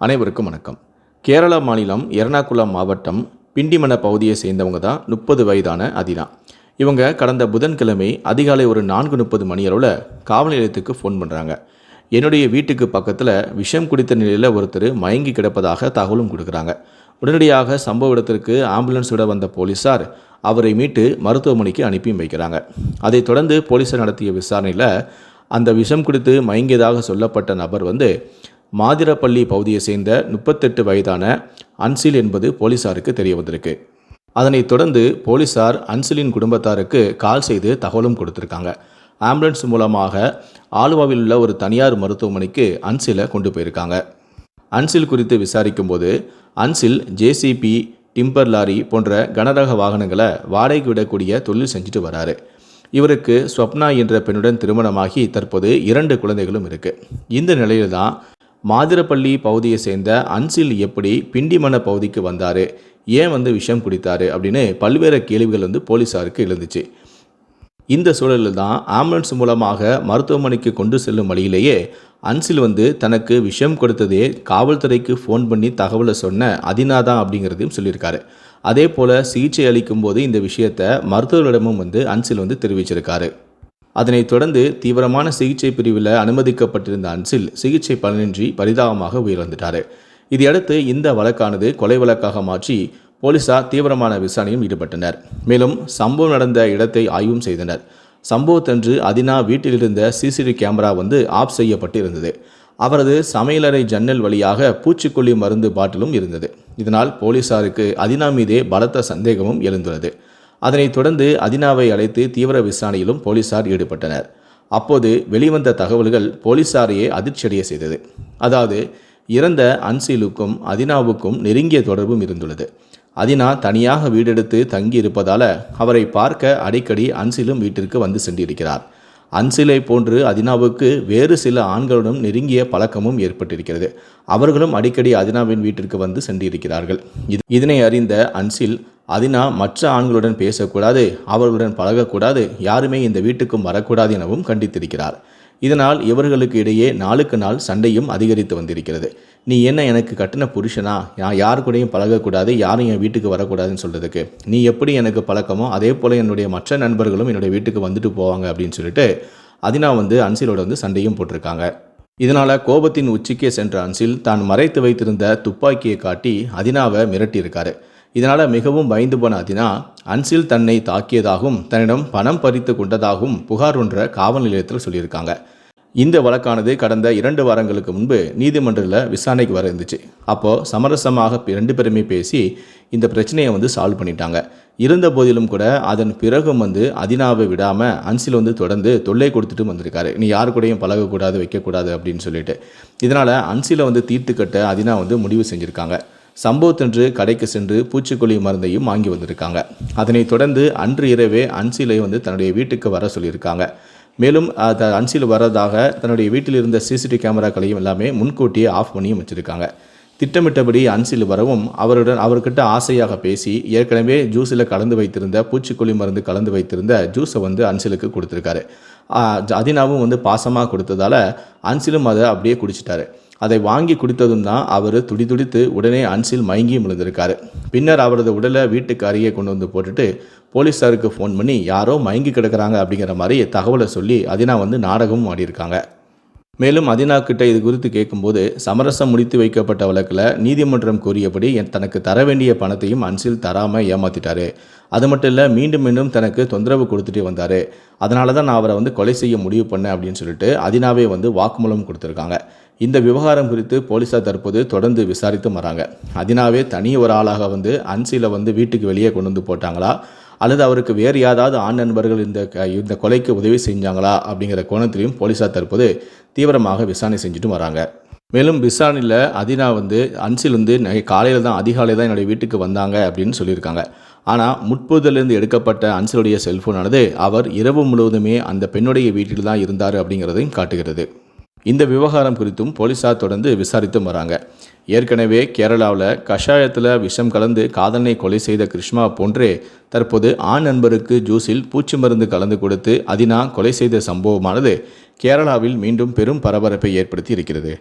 அனைவருக்கும் வணக்கம். கேரள மாநிலம் எர்ணாகுளம் மாவட்டம் பிண்டிமன பகுதியை சேர்ந்தவங்க தான் முப்பது வயதான அதினா. இவங்க கடந்த புதன்கிழமை அதிகாலை ஒரு நான்கு முப்பது மணி அளவில் காவல் நிலையத்துக்கு ஃபோன் பண்ணுறாங்க என்னுடைய வீட்டுக்கு பக்கத்தில் விஷம் குடித்த நிலையில் ஒருத்தர் மயங்கி கிடப்பதாக தகவலும் கொடுக்குறாங்க. உடனடியாக சம்பவ இடத்திற்கு ஆம்புலன்ஸ் விட வந்த போலீஸார் அவரை மீட்டு மருத்துவமனைக்கு அனுப்பியும் வைக்கிறாங்க. அதைத் தொடர்ந்து போலீஸார் நடத்திய விசாரணையில் அந்த விஷம் குடித்து மயங்கியதாக சொல்லப்பட்ட நபர் வந்து மாதிரப்பள்ளி பகுதியை சேர்ந்த முப்பத்தெட்டு வயதான அன்சில் என்பது போலீசாருக்கு தெரிய வந்திருக்கு அதனைத் தொடர்ந்து போலீசார் அன்சிலின் குடும்பத்தாருக்கு கால் செய்து தகவலும் கொடுத்துருக்காங்க. ஆம்புலன்ஸ் மூலமாக ஆலுவாவில் உள்ள ஒரு தனியார் மருத்துவமனைக்கு அன்சிலை கொண்டு போயிருக்காங்க. அன்சில் குறித்து விசாரிக்கும்போது அன்சில் ஜேசிபி டிம்பர் லாரி போன்ற கனரக வாகனங்களை வாடகைக்கு விடக்கூடிய தொழில் செஞ்சுட்டு வராரு. இவருக்கு ஸ்வப்னா என்ற பெண்ணுடன் திருமணமாகி தற்போது இரண்டு குழந்தைகளும் இருக்கு. இந்த நிலையில் தான் மாதிரப்பள்ளி பகுதியை சேர்ந்த அன்சில் எப்படி பிண்டிமன பகுதிக்கு வந்தார்? ஏன் வந்து விஷம் குடித்தாரு? அப்படின்னு பல்வேறு கேள்விகள் வந்து போலீஸாருக்கு எழுந்துச்சு. இந்த சூழலில் தான் ஆம்புலன்ஸ் மூலமாக மருத்துவமனைக்கு கொண்டு செல்லும் வழியிலேயே அன்சில் வந்து தனக்கு விஷம் கொடுத்ததே காவல்துறைக்கு ஃபோன் பண்ணி தகவலை சொன்ன அதினா அப்படிங்கிறதையும் சொல்லியிருக்காரு. அதே போல் சிகிச்சை அளிக்கும் போது இந்த விஷயத்தை மருத்துவர்களிடமும் வந்து அன்சில் வந்து தெரிவிச்சிருக்காரு. அதனைத் தொடர்ந்து தீவிரமான சிகிச்சை பிரிவில் அனுமதிக்கப்பட்டிருந்த அன்சில் சிகிச்சை பலனின்றி பரிதாபமாக உயிரிழந்துட்டார். இதையடுத்து இந்த வழக்கானது கொலை வழக்காக மாற்றி போலீசார் தீவிரமான விசாரணையில் ஈடுபட்டனர். மேலும் சம்பவம் நடந்த இடத்தை ஆய்வும் செய்தனர். சம்பவத்தன்று அதினா வீட்டில் இருந்த சிசிடிவி கேமரா வந்து ஆஃப் செய்யப்பட்டு இருந்தது அவரது சமையலறை ஜன்னல் வழியாக பூச்சிக்கொல்லி மருந்து பாட்டிலும் இருந்தது. இதனால் போலீசாருக்கு அதினா மீதே பலத்த சந்தேகமும் எழுந்துள்ளது. அதனைத் தொடர்ந்து அதினாவை அழைத்து தீவிர விசாரணையிலும் போலீசார் ஈடுபட்டனர். அப்போது வெளிவந்த தகவல்கள் போலீசாரையே அதிர்ச்சியடைய செய்தது. அதாவது இறந்த அன்சிலுக்கும் அதினாவுக்கும் நெருங்கிய தொடர்பும் இருந்துள்ளது. அதினா தனியாக வீடெடுத்து தங்கி இருப்பதால் அவரை பார்க்க அடிக்கடி அன்சிலும் வீட்டிற்கு வந்து சென்றிருக்கிறார். அன்சிலை போன்று அதினாவுக்கு வேறு சில ஆண்களுடன் நெருங்கிய பழக்கமும் ஏற்பட்டிருக்கிறது. அவர்களும் அடிக்கடி அதினாவின் வீட்டிற்கு வந்து சென்றிருக்கிறார்கள். இதனை அறிந்த அன்சில் அதினா மற்ற ஆண்களுடன் பேசக்கூடாது அவர்களுடன் பழகக்கூடாது யாருமே இந்த வீட்டுக்கும் வரக்கூடாது எனவும் கண்டித்திருக்கிறார். இதனால் இவர்களுக்கு இடையே நாளுக்கு நாள் சண்டையும் அதிகரித்து வந்திருக்கிறது. நீ என்ன எனக்கு கட்டின புருஷனா? நான் யார் கூடயும் பழகக்கூடாது யாரும் என் வீட்டுக்கு வரக்கூடாதுன்னு சொல்கிறதுக்கு நீ எப்படி எனக்கு பழக்கமோ அதே போல் என்னுடைய மற்ற நண்பர்களும் என்னுடைய வீட்டுக்கு வந்துட்டு போவாங்க அப்படின்னு சொல்லிட்டு அதினா வந்து அன்சிலோட வந்து சண்டையும் போட்டிருக்காங்க. இதனால் கோபத்தின் உச்சிக்கே சென்ற அன்சில் தான் மறைத்து வைத்திருந்த துப்பாக்கியை காட்டி அதினாவை மிரட்டியிருக்காரு. இதனால் மிகவும் பயந்து போன அதினா அன்சில் தன்னை தாக்கியதாகவும் தன்னிடம் பணம் பறித்து கொண்டதாகவும் புகார் ஒன்ற காவல் நிலையத்தில் சொல்லியிருக்காங்க. இந்த வழக்கானது கடந்த இரண்டு வாரங்களுக்கு முன்பு நீதிமன்றத்தில் விசாரணைக்கு வர இருந்துச்சு. அப்போது சமரசமாக ரெண்டு பேருமே பேசி இந்த பிரச்சனையை வந்து சால்வ் பண்ணிட்டாங்க. இருந்த போதிலும் கூட அதன் பிறகும் வந்து அதினாவை விடாமல் அன்சில் வந்து தொடர்ந்து தொல்லை கொடுத்துட்டு வந்திருக்காரு. நீ யாரு கூடயும் பழகக்கூடாது வைக்கக்கூடாது அப்படின்னு சொல்லிட்டு. இதனால் அன்சிலை வந்து தீர்த்து கட்ட அதினா வந்து முடிவு செஞ்சுருக்காங்க. சம்பவத்தன்று கடைக்கு சென்று பூச்சிக்கொல்லி மருந்தையும் வாங்கி வந்திருக்காங்க. அதனைத் தொடர்ந்து அன்று இரவே அன்சிலை வந்து தன்னுடைய வீட்டுக்கு வர சொல்லியிருக்காங்க. மேலும் த அன்சில் வரதாக தன்னுடைய வீட்டில் இருந்த சிசிடிவி கேமராக்களையும் எல்லாமே முன்கூட்டியே ஆஃப் பண்ணியும் வச்சுருக்காங்க. திட்டமிட்டபடி அன்சில் வரவும் அவருடன் அவர்கிட்ட ஆசையாக பேசி ஏற்கனவே ஜூஸில் கலந்து வைத்திருந்த பூச்சிக்கொல்லி மருந்து கலந்து வைத்திருந்த ஜூஸை வந்து அன்சிலுக்கு கொடுத்துருக்காரு. அதினாவும் வந்து பாசமாக கொடுத்ததால அன்சிலும் அதை அப்படியே குடிச்சிட்டாரு. அதை வாங்கி குடித்ததும் தான் அவர் துடிதுடித்து உடனே அன்சில் மயங்கி முழுந்திருக்காரு. பின்னர் அவரது உடலை வீட்டுக்கு அருகே கொண்டு வந்து போட்டுட்டு போலீஸாருக்கு ஃபோன் பண்ணி யாரோ மயங்கி கிடக்கிறாங்க அப்படிங்கிற மாதிரி தகவலை சொல்லி அதினா வந்து நாடகமும் ஆடியிருக்காங்க. மேலும் அதினா கிட்ட இது குறித்து கேட்கும்போது சமரசம் முடித்து வைக்கப்பட்ட வழக்கில் நீதிமன்றம் கூறியபடி என் தனக்கு தர வேண்டிய பணத்தையும் அன்சில் தராமல் ஏமாத்திட்டாரு. அது மட்டும் இல்லை மீண்டும் மீண்டும் தனக்கு தொந்தரவு கொடுத்துட்டே வந்தார். அதனால தான் நான் அவரை வந்து கொலை செய்ய முடிவு பண்ணேன் அப்படின்னு சொல்லிட்டு அதினாவே வந்து வாக்குமூலம் கொடுத்துருக்காங்க. இந்த விவகாரம் குறித்து போலீஸார் தற்போது தொடர்ந்து விசாரித்து வராங்க. அதினாவே தனி ஒரு ஆளாக வந்து அன்சில வந்து வீட்டுக்கு வெளியே கொண்டு வந்து போட்டாங்களா? அல்லது அவருக்கு வேறு யாராவது ஆண் நண்பர்கள் இந்த இந்த கொலைக்கு உதவி செஞ்சாங்களா அப்படிங்கிற கோணத்திலையும் போலீஸார் தற்போது தீவிரமாக விசாரணை செஞ்சுட்டு வராங்க. மேலும் விசாரணையில் அதினா வந்து அன்சில் வந்து காலையில் தான் அதிகாலை தான் என்னுடைய வீட்டுக்கு வந்தாங்க அப்படின்னு சொல்லியிருக்காங்க. ஆனால் முட்புதலிருந்து எடுக்கப்பட்ட அன்சிலுடைய செல்ஃபோனானது அவர் இரவு முழுவதுமே அந்த பெண்ணுடைய வீட்டில் தான் இருந்தார் அப்படிங்கிறதையும் காட்டுகிறது. இந்த விவகாரம் குறித்தும் போலீசார் தொடர்ந்து விசாரித்தும் வராங்க. ஏற்கனவே கேரளாவில் கஷாயத்தில் விஷம் கலந்து காதலனை கொலை செய்த கிருஷ்ணா போன்றே தற்போது ஆண் நண்பருக்கு ஜூஸில் பூச்சி மருந்து கலந்து கொடுத்து அதினா கொலை செய்த சம்பவமானது கேரளாவில் மீண்டும் பெரும் பரபரப்பை ஏற்படுத்தி இருக்கிறது.